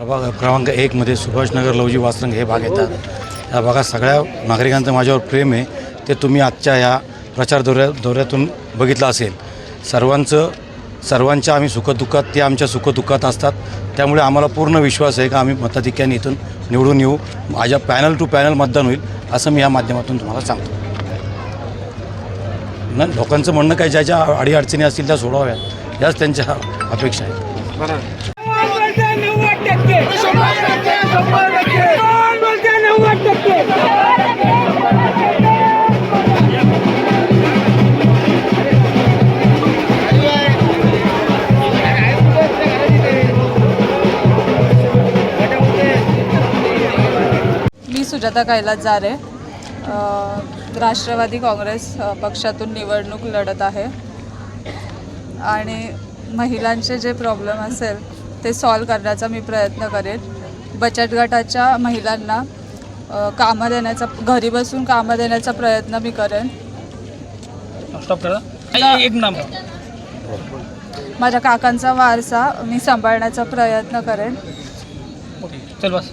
प्रभाग क्रमांक एकमध्ये सुभाषनगर लवजी वासरंग हे भाग येतात. या भागात सगळ्या नागरिकांचं माझ्यावर प्रेम आहे. ते तुम्ही आजच्या ह्या प्रचार दौऱ्या दौऱ्यातून बघितलं असेल. सर्वांचं सर्वांच्या आम्ही सुखदुःखात ते आमच्या सुखदुःखात असतात. त्यामुळे आम्हाला पूर्ण विश्वास आहे का आम्ही मताधिक्याने इथून निवडून येऊ. माझ्या पॅनल टू पॅनल मतदान होईल असं मी या माध्यमातून तुम्हाला सांगतो. न लोकांचं म्हणणं काय ज्या ज्या अडीअडचणी असतील त्या सोडवाव्यात. याच त्यांच्या अपेक्षा आहेत. सुजाता कैलास जारे रे राष्ट्रवादी काँग्रेस पक्षातून निवडणूक लढत आहे. आणि महिलांचे जे प्रॉब्लेम असेल ते सॉल्व करण्याचा मी प्रयत्न करेन. बचत गटाच्या महिलांना कामं देण्याचा घरी बसून कामं देण्याचा प्रयत्न मी करेन. स्टॉप करा. आई, एक नाम माझ्या काकांचा वारसा मी सांभाळण्याचा प्रयत्न करेन. चल बस.